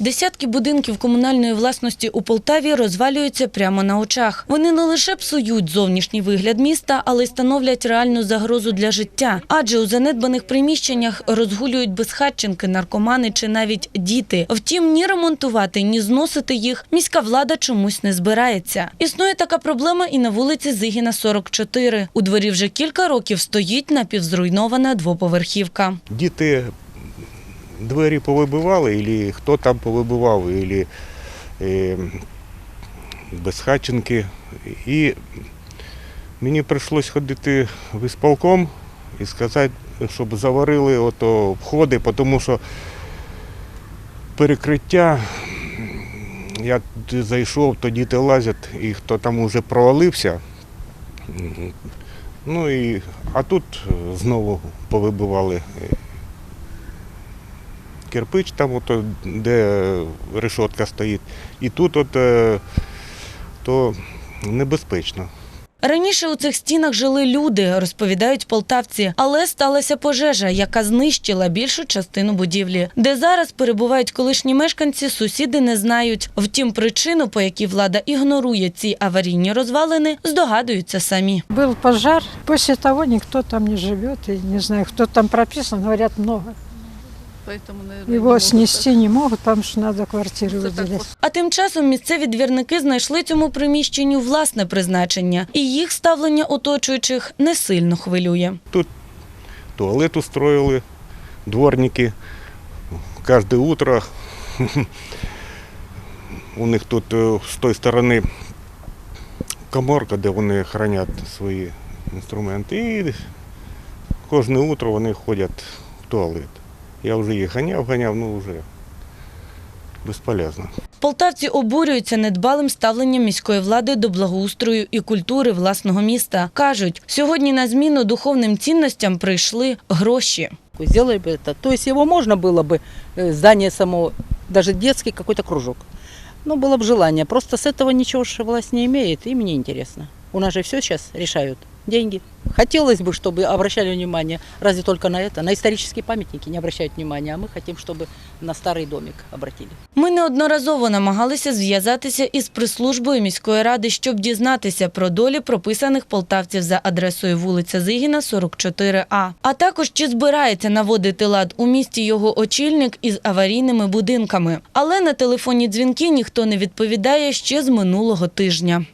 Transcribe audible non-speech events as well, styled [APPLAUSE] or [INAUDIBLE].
Десятки будинків комунальної власності у Полтаві розвалюються прямо на очах. Вони не лише псують зовнішній вигляд міста, але й становлять реальну загрозу для життя. Адже у занедбаних приміщеннях розгулюють безхатченки, наркомани чи навіть діти. Втім, ні ремонтувати, ні зносити їх міська влада чомусь не збирається. Існує така проблема і на вулиці Зигіна, 44. У дворі вже кілька років стоїть напівзруйнована двоповерхівка. Діти двері повибивали, і хто там повибивав, і е, безхатченки. І мені прийшлось ходити в ісполком і сказати, щоб заварили ото входи, тому що перекриття, як зайшов, то діти лазять, і хто там вже провалився. Ну і, а тут знову повибивали кирпич, там, ото, де решетка стоїть. І тут от, е, то небезпечно. Раніше у цих стінах жили люди, розповідають полтавці, але сталася пожежа, яка знищила більшу частину будівлі. Де зараз перебувають колишні мешканці, сусіди не знають. Втім, причину, по якій влада ігнорує ці аварійні розвалини, здогадуються самі. Был пожар, после того никто там не живет, и не знаю, кто там прописан, говорят, много Поэтому, наверное, Его снести не могут, потому что надо квартиры Это так выделять. А тим часом місцеві двірники знайшли цьому приміщенню власне призначення, і їх ставлення оточуючих не сильно хвилює. Туалет устроили, дворники. Кожне утро [LAUGHS] у них тут е, з тої сторони коморка, де вони хранять свої інструменти. І кожне утро вони ходять в туалет. Я вже їх ганяв, ганяв, ну вже безполезно. Полтавці обурюються недбалим ставленням міської влади до благоустрою і культури власного міста. Кажуть, сьогодні на зміну духовним цінностям прийшли гроші. Сделали бы это. То есть его можно было бы, э, здание само, даже детский какой-то кружок. Ну, было бы желание. Просто с этого ничего же власть не имеет, и мне интересно. У нас же все сейчас решают. Деньги. Хотелось бы, чтобы обращали внимание, разве только на это, на исторические памятники не обращают внимания, а мы хотим, чтобы на старый домик обратили. Ми неодноразово намагалися зв'язатися із прес-службою міської ради, щоб дізнатися про долі прописаних полтавців за адресою вулиця Зигіна, 44А. А також чи збирається наводити лад у місті його очільник із аварійними будинками. Але на телефонні дзвінки ніхто не відповідає ще з минулого тижня.